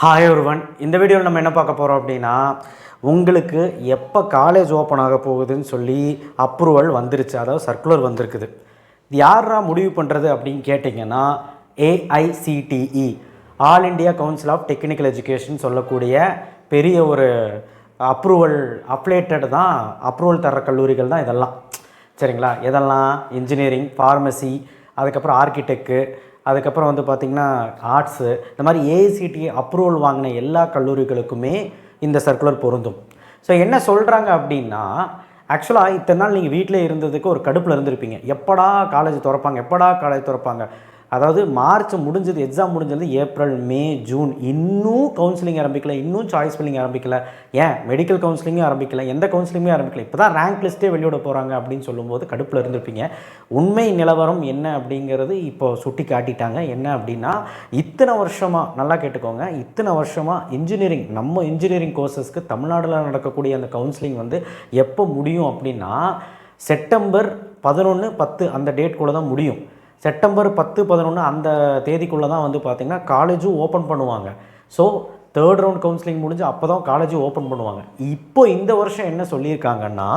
Hi ஒருவன் இந்த வீடியோவில் நம்ம என்ன பார்க்க போகிறோம் அப்படின்னா உங்களுக்கு எப்போ காலேஜ் ஓப்பன் ஆக போகுதுன்னு சொல்லி அப்ரூவல் வந்துருச்சு. அதாவது சர்க்குலர் வந்திருக்குது. யாரா முடிவு பண்ணுறது அப்படின்னு கேட்டிங்கன்னா AICTE All India Council of Technical Education சொல்லக்கூடிய பெரிய ஒரு அப்ரூவல் அப்ளேட்டட் தான் அப்ரூவல் தர்ற கல்லூரிகள் தான் இதெல்லாம். சரிங்களா? இதெல்லாம் இன்ஜினியரிங் ஃபார்மசி அதுக்கப்புறம் ஆர்கிடெக்கு அதுக்கப்புறம் வந்து பார்த்திங்கன்னா ஆர்ட்ஸு இந்த மாதிரி ஏஐசிடி அப்ரூவல் வாங்கின எல்லா கல்லூரிகளுக்குமே இந்த சர்க்குலர் பொருந்தும். ஸோ என்ன சொல்கிறாங்க அப்படின்னா ஆக்சுவலாக இத்தனை நாள் நீங்கள் வீட்டில் இருந்ததுக்கு ஒரு கடுப்பில் இருந்திருப்பீங்க. எப்படா காலேஜ் திறப்பாங்க எப்படா காலேஜ் திறப்பாங்க? அதாவது மார்ச் முடிஞ்சது எக்ஸாம் முடிஞ்சது ஏப்ரல் மே ஜூன் இன்னும் கவுன்சிலிங் ஆரம்பிக்கல இன்னும் சாய்ஸ் ஃபில்லிங் ஆரம்பிக்கல. ஏன்? மெடிக்கல் கவுன்சிலிங்கும் ஆரம்பிக்கல எந்த கவுன்சிலிங்குமே ஆரம்பிக்கல. இப்போ தான் ரேங்க் லிஸ்ட்டே வெளியிட போகிறாங்க அப்படின்னு சொல்லும்போது கடுப்பில் இருந்திருப்பீங்க. உண்மை நிலவரம் என்ன அப்படிங்கிறது இப்போ சுட்டி காட்டிட்டாங்க. என்ன அப்படின்னா இத்தனை வருஷமாக நல்லா கேட்டுக்கோங்க இத்தனை வருஷமாக இன்ஜினியரிங் நம்ம இன்ஜினியரிங் கோர்சஸ்க்கு தமிழ்நாட்டில் நடக்கக்கூடிய அந்த கவுன்சிலிங் வந்து எப்போ முடியும் அப்படின்னா செப்டம்பர் பதினொன்று பத்து அந்த டேட்குள்ளே தான் முடியும். செப்டம்பர் பத்து பதினொன்று அந்த தேதிக்குள்ளே தான் வந்து பார்த்திங்கன்னா காலேஜும் ஓப்பன் பண்ணுவாங்க. ஸோ தேர்ட் ரவுண்ட் கவுன்சிலிங் முடிஞ்சு அப்போ தான் காலேஜ் ஓப்பன் பண்ணுவாங்க. இப்போ இந்த வருஷம் என்ன சொல்லியிருக்காங்கன்னா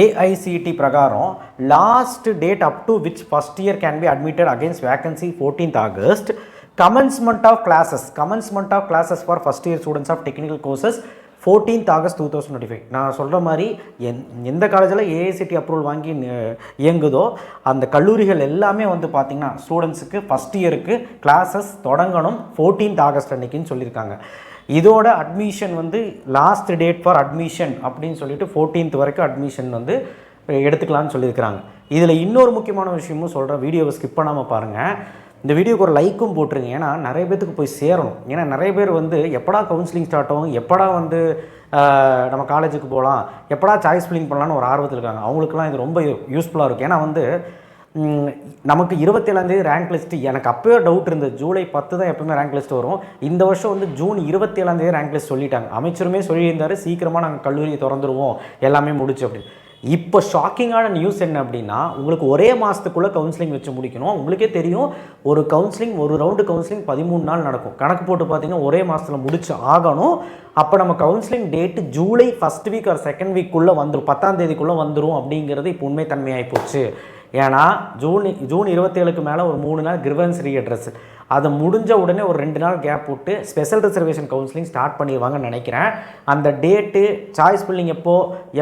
ஏஐசிடி பிரகாரம் last date up to which first year can be admitted against vacancy fourteenth August commencement of classes commencement of classes for first year students of technical courses fourteenth August two thousand twenty five நான் சொல்கிற மாதிரி எந் எந்த காலேஜில் AICTE approval வாங்கி இயங்குதோ அந்த கல்லூரிகள் எல்லாமே வந்து பார்த்திங்கன்னா ஸ்டூடெண்ட்ஸுக்கு ஃபஸ்ட் இயருக்கு கிளாஸஸ் தொடங்கணும் ஃபோர்டீன்த் ஆகஸ்ட் அன்னைக்குன்னு சொல்லியிருக்காங்க. இதோட அட்மிஷன் வந்து லாஸ்ட் டேட் ஃபார் அட்மிஷன் அப்படின்னு சொல்லிட்டு ஃபோர்டீன்த் வரைக்கும் அட்மிஷன் வந்து எடுத்துக்கலாம்னு சொல்லியிருக்கிறாங்க. இதில் இன்னொரு முக்கியமான விஷயமும் சொல்கிறேன் வீடியோவை ஸ்கிப் பண்ணாமல் பாருங்கள் இந்த வீடியோக்கு ஒரு லைக்கும் போட்டுருங்க. ஏன்னா நிறைய பேத்துக்கு போய் சேரணும். ஏன்னா நிறைய பேர் வந்து எப்படா கவுன்சிலிங் ஸ்டார்ட் ஆகும்? எப்படா வந்து நம்ம காலேஜுக்கு போகலாம்? எப்படா சாய்ஸ் ஃபில்லிங் பண்ணலான்னு ஒரு ஆர்வத்தில் இருக்காங்க. அவங்களுக்குலாம் இது ரொம்ப யூஸ்ஃபுல்லாக இருக்கும் ஏன்னா வந்து நமக்கு இருபத்தேழாந்தேதி ரேங்க் லிஸ்ட்டு எனக்கு அப்போயே டவுட் இருந்தது. ஜூலை பத்து தான் எப்போவுமே ரேங்க் லிஸ்ட் வரும். இந்த வருஷம் வந்து ஜூன் இருபத்தேழாந்தேதி ரேங்க் லிஸ்ட் சொல்லிட்டாங்க. அமைச்சருமே சொல்லியிருந்தாரு. சீக்கிரமாக நாங்கள் கல்லூரியை திறந்துருவோம். எல்லாமே முடிச்சு அப்படின்னு. இப்போ ஷாக்கிங்கான நியூஸ் என்ன அப்படின்னா உங்களுக்கு ஒரே மாதத்துக்குள்ளே கவுன்சிலிங் வச்சு முடிக்கணும். உங்களுக்கே தெரியும் ஒரு கவுன்சிலிங் ஒரு ரவுண்டு கவுன்சிலிங் பதிமூணு நாள் நடக்கும். கணக்கு போட்டு பார்த்தீங்கன்னா ஒரே மாதத்தில் முடிச்சு ஆகணும். அப்போ நம்ம counselling date July first week or second வீக்குள்ளே வந்துடும் பத்தாம் தேதிக்குள்ளே வந்துடும் அப்படிங்கிறது இப்போ உண்மை தன்மையாகி போச்சு. ஏன்னா ஜூன் ஜூன் இருபத்தேழுக்கு மேலே ஒரு மூணு நாள் கிரிவன்ஸ் ரீஅட்ரஸ் அது முடிஞ்ச உடனே ஒரு ரெண்டு நாள் கேப் விட்டு ஸ்பெஷல் ரிசர்வேஷன் கவுன்சிலிங் ஸ்டார்ட் பண்ணிடுவாங்கன்னு நினைக்கிறேன். அந்த டேட்டு சாய்ஸ் ஃபில்லிங் எப்போ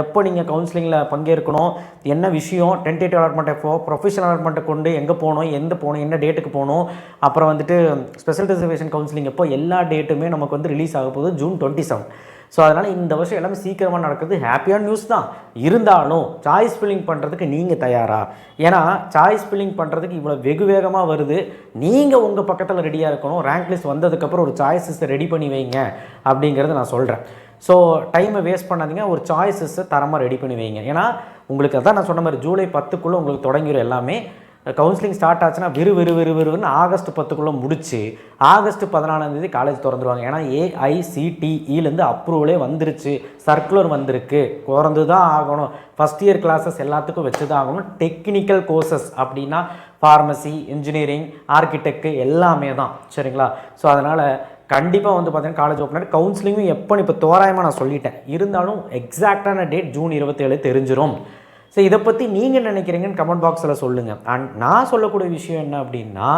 எப்போ நீங்கள் கவுன்சிலிங்கில் பங்கேற்கணும் என்ன விஷயம் டென்டேட்டிவ் அலாட்மெண்ட் எப்போ ப்ரொஃபஷனல் அலாட்மெண்ட்டை கொண்டு எங்கே போகணும் எந்த போகணும் என்ன டேட்டுக்கு போகணும் அப்புறம் வந்துட்டு ஸ்பெஷல் ரிசர்வேஷன் கவுன்சிலிங் எப்போ எல்லா டேட்டுமே நமக்கு வந்து ரிலீஸ் ஆக போகுது ஜூன் டுவெண்ட்டி செவன் ஸோ அதனால் இந்த வருஷம் எல்லாமே சீக்கிரமாக நடக்குது ஹாப்பியான நியூஸ் தான். இருந்தாலும் சாய்ஸ் ஃபில்லிங் பண்ணுறதுக்கு நீங்கள் தயாரா? ஏன்னா சாய்ஸ் ஃபில்லிங் பண்ணுறதுக்கு இவ்வளோ வெகு வேகமாக வருது. நீங்கள் உங்கள் பக்கத்தில் ரெடியாக இருக்கணும். ரேங்க் லிஸ்ட் வந்ததுக்கப்புறம் ஒரு சாய்ஸஸை ரெடி பண்ணி வைங்க அப்படிங்கிறத நான் சொல்கிறேன் ஸோ டைமை வேஸ்ட் பண்ணாதீங்க. ஒரு சாய்ஸஸை தரமாக ரெடி பண்ணி வைங்க. ஏன்னா உங்களுக்கு அதான் நான் சொன்ன மாதிரி ஜூலை பத்துக்குள்ளே உங்களுக்கு தொடங்கிடும் எல்லாமே. கவுன்சிலிங் ஸ்டார்ட் ஆச்சுன்னா விறு விறு விறு விறுன்னு ஆகஸ்ட் பத்துக்குள்ளே முடிச்சு ஆகஸ்ட் பதினாலாம் தேதி காலேஜ் திறந்துருவாங்க. ஏன்னா ஏஐசிடிஇலேருந்து அப்ரூவலே வந்துருச்சு. சர்க்குலர் வந்திருக்கு. குறந்து தான் ஆகணும். ஃபஸ்ட் இயர் கிளாஸஸ் எல்லாத்துக்கும் வச்சு தான் ஆகணும். டெக்னிக்கல் கோர்சஸ் அப்படின்னா ஃபார்மசி இன்ஜினியரிங் ஆர்கிடெக்ட் எல்லாமே தான். சரிங்களா? ஸோ அதனால் கண்டிப்பாக வந்து பார்த்தீங்கன்னா காலேஜ் ஓப்பன் கவுன்சிலிங்கும் எப்போ இப்போ தோராயமாக நான் சொல்லிட்டேன். இருந்தாலும் எக்ஸாக்டான டேட் ஜூன் இருபத்தேழு தெரிஞ்சிடும் ஸோ இதை பற்றி நீங்கள் நினைக்கிறீங்கன்னு கமெண்ட் பாக்ஸில் சொல்லுங்கள் அண்ட் நான் சொல்லக்கூடிய விஷயம் என்ன அப்படின்னா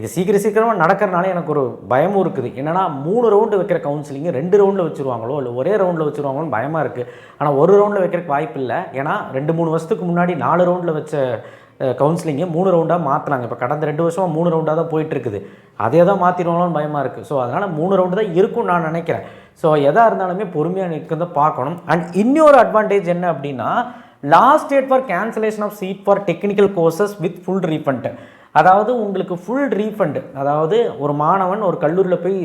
இது சீக்கிரம் சீக்கிரமாக நடக்கிறனால எனக்கு ஒரு பயமும் இருக்குது. என்னென்னா மூணு ரவுண்டு வைக்கிற கவுன்சிலிங்கு ரெண்டு ரவுண்டில் வச்சுருவாங்களோ இல்லை ஒரே ரவுண்டில் வச்சுருவாங்களோன்னு பயமாக இருக்குது ஆனால் ஒரு ரவுண்டில் வைக்கிறதுக்கு வாய்ப்பு இல்லை. ஏன்னா ரெண்டு மூணு வருஷத்துக்கு முன்னாடி நாலு ரவுண்டில் வச்ச கவுன்சிலிங்கை மூணு ரவுண்டாக மாற்றினாங்க இப்போ கடந்த ரெண்டு வருஷமாக மூணு ரவுண்டாக தான் போயிட்டுருக்குது. அதே தான் மாற்றிடுவாங்களோன்னு பயமாக இருக்குது ஸோ அதனால் மூணு ரவுண்டு தான் இருக்கும்னு நான் நினைக்கிறேன். ஸோ எதாக இருந்தாலுமே பொறுமையாக நிற்கிறத பார்க்கணும். அண்ட் இன்னொரு அட்வான்டேஜ் என்ன அப்படின்னா last date for cancellation of seat for technical courses with full refund அதாவது உங்களுக்கு ஃபுல் ரீஃபண்டு அதாவது ஒரு மாணவன் ஒரு கல்லூரியில் போய்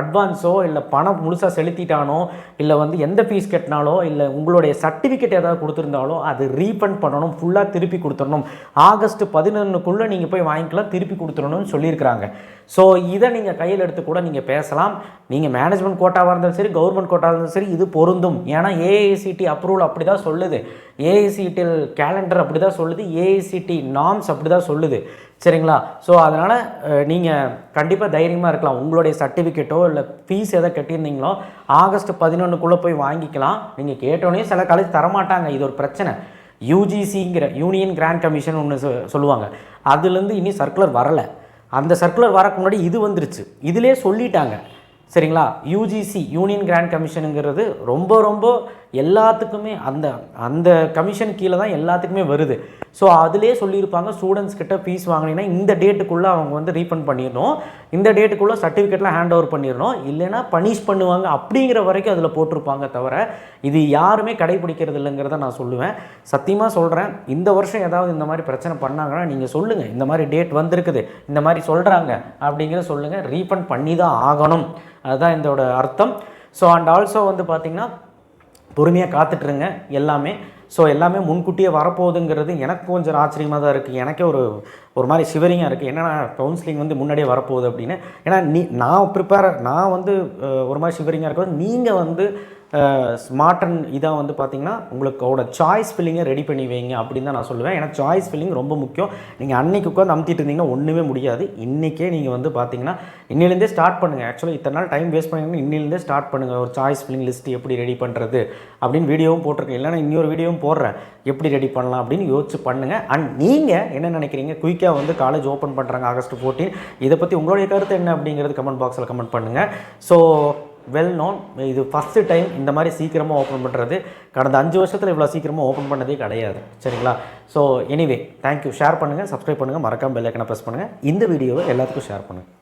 அட்வான்ஸோ இல்லை பணம் முழுசாக செலுத்திட்டானோ இல்லை வந்து எந்த ஃபீஸ் கட்டினாலோ இல்லை உங்களுடைய சர்டிஃபிகேட் ஏதாவது கொடுத்துருந்தாலோ அது ரீஃபண்ட் பண்ணணும் ஃபுல்லாக திருப்பி கொடுத்துடணும். ஆகஸ்ட் பதினொன்றுக்குள்ளே நீங்கள் போய் வாங்கிக்கலாம் திருப்பி கொடுத்துடணும்னு சொல்லியிருக்கிறாங்க. ஸோ இதை நீங்கள் கையில் எடுத்து கூட நீங்கள் பேசலாம். நீங்கள் மேனேஜ்மெண்ட் கோட்டாவாக இருந்தாலும் சரி கவர்மெண்ட் கோட்டாக இருந்தாலும் சரி இது பொருந்தும். ஏன்னா ஏஐசிடி அப்ரூவல் அப்படி தான் சொல்லுது. ஏஐசிடிஎல் கேலண்டர் அப்படி தான் சொல்லுது. ஏஐசிடி நாம்ஸ் அப்படி தான் சொல்லுது. சரிங்களா? ஸோ அதனால் நீங்கள் கண்டிப்பாக தைரியமாக இருக்கலாம். உங்களுடைய சர்டிஃபிகேட்டோ இல்லை ஃபீஸ் எதை கட்டியிருந்தீங்களோ ஆகஸ்ட் பதினொன்றுக்குள்ளே போய் வாங்கிக்கலாம். நீங்கள் கேட்டோன்னே சில காலேஜ் தரமாட்டாங்க. இது ஒரு பிரச்சனை. யூஜிசிங்கிற யூனியன் கிராண்ட் கமிஷன் ஒன்று சொல்லுவாங்க. அதுலேருந்து இனி சர்க்குலர் வரலை. அந்த சர்க்குலர் வரக்கு முன்னாடி இது வந்துருச்சு. இதிலே சொல்லிட்டாங்க. சரிங்களா? யூஜிசி யூனியன் கிராண்ட் கமிஷனுங்கிறது ரொம்ப ரொம்ப எல்லாத்துக்குமே அந்த அந்த கமிஷன் கீழே தான் எல்லாத்துக்குமே வருது. ஸோ அதிலே சொல்லியிருப்பாங்க ஸ்டூடெண்ட்ஸ் கிட்ட ஃபீஸ் வாங்கினீங்கன்னா இந்த டேட்டுக்குள்ளே அவங்க வந்து ரீஃபண்ட் பண்ணிடணும். இந்த டேட்டுக்குள்ளே சர்டிஃபிகேட்லாம் ஹேண்ட் ஓவர் பண்ணிடணும். இல்லைன்னா பனிஷ் பண்ணுவாங்க அப்படிங்கிற வரைக்கும் அதில் போட்டிருப்பாங்க தவிர இது யாருமே கடைபிடிக்கிறது இல்லைங்கிறத நான் சொல்லுவேன். சத்தியமாக சொல்கிறேன் இந்த வருஷம் ஏதாவது இந்த மாதிரி பிரச்சனை பண்ணாங்கன்னா நீங்கள் சொல்லுங்கள் இந்த மாதிரி டேட் வந்திருக்குது இந்த மாதிரி சொல்கிறாங்க அப்படிங்கிற சொல்லுங்கள் ரீஃபண்ட் பண்ணி தான் ஆகணும். அதுதான் இதோட அர்த்தம். ஸோ அண்ட் ஆல்சோ வந்து பார்த்திங்கன்னா பொறுமையாக காத்துட்ருங்க எல்லாமே. ஸோ எல்லாமே முன்கூட்டியே வரப்போகுதுங்கிறது எனக்கு கொஞ்சம் ஆச்சரியமாக தான் இருக்குது எனக்கே ஒரு ஒரு மாதிரி சிவரிங்காக இருக்குது என்னென்னா கவுன்சிலிங் வந்து முன்னாடியே வரப்போகுது அப்படின்னு. ஏன்னா நீ நான் ப்ரிப்பேர் நான் வந்து ஒரு மாதிரி சிவரிங்காக இருக்கிறது நீங்கள் வந்து ஸ்மார்ட் அண்ட் இதாக வந்து பார்த்தீங்கன்னா உங்களுக்கோட சாய்ஸ் ஃபில்லிங்கை ரெடி பண்ணி வைங்க அப்படின்னு தான் நான் சொல்லுவேன். ஏன்னா சாய்ஸ் ஃபில்லிங் ரொம்ப முக்கியம். நீங்கள் அன்றைக்கி உட்காந்து அமுத்திட்டு இருந்தீங்கன்னா ஒன்றுமே முடியாது. இன்றைக்கே நீங்கள் வந்து பார்த்தீங்கன்னா இன்னிலேருந்தே ஸ்டார்ட் பண்ணுங்கள் ஆக்சுவலாக இத்தனை நாள் டைம் வேஸ்ட் பண்ணிங்கன்னா இன்னிலேருந்தே ஸ்டார்ட் பண்ணுங்கள் ஒரு சாய்ஸ் ஃபில்லிங் லிஸ்ட் எப்படி ரெடி பண்ணுறது அப்படின்னு வீடியோவும் போட்டிருக்கேன். இல்லைன்னா இன்னொரு வீடியோவும் போடுறேன். எப்படி ரெடி பண்ணலாம் அப்படின்னு யோசிச்சு பண்ணுங்கள் அண்ட் நீங்கள் என்ன நினைக்கிறீங்க? குயிக்காக வந்து காலேஜ் ஓப்பன் பண்ணுறாங்க ஆகஸ்ட் ஃபோர்டீன் இதை பற்றி உங்களுடைய கருத்து என்ன அப்படிங்கிறது கமெண்ட் பாக்ஸில் கமெண்ட் பண்ணுங்கள் ஸோ வெல் நோன் இது ஃபஸ்ட்டு டைம் இந்த மாதிரி சீக்கிரமாக ஓப்பன் பண்ணுறது கடந்த அஞ்சு வருஷத்தில் இவ்வளோ சீக்கிரமாக ஓப்பன் பண்ணதே கிடையாது. சரிங்களா? So anyway thank you share பண்ணுங்கள் சப்ஸ்கிரைப் பண்ணுங்கள் மறக்காமல் பெல் ஐக்கனை ப்ரெஸ் பண்ணுங்கள் இந்த வீடியோவை எல்லாத்துக்கும் ஷேர் பண்ணுங்கள்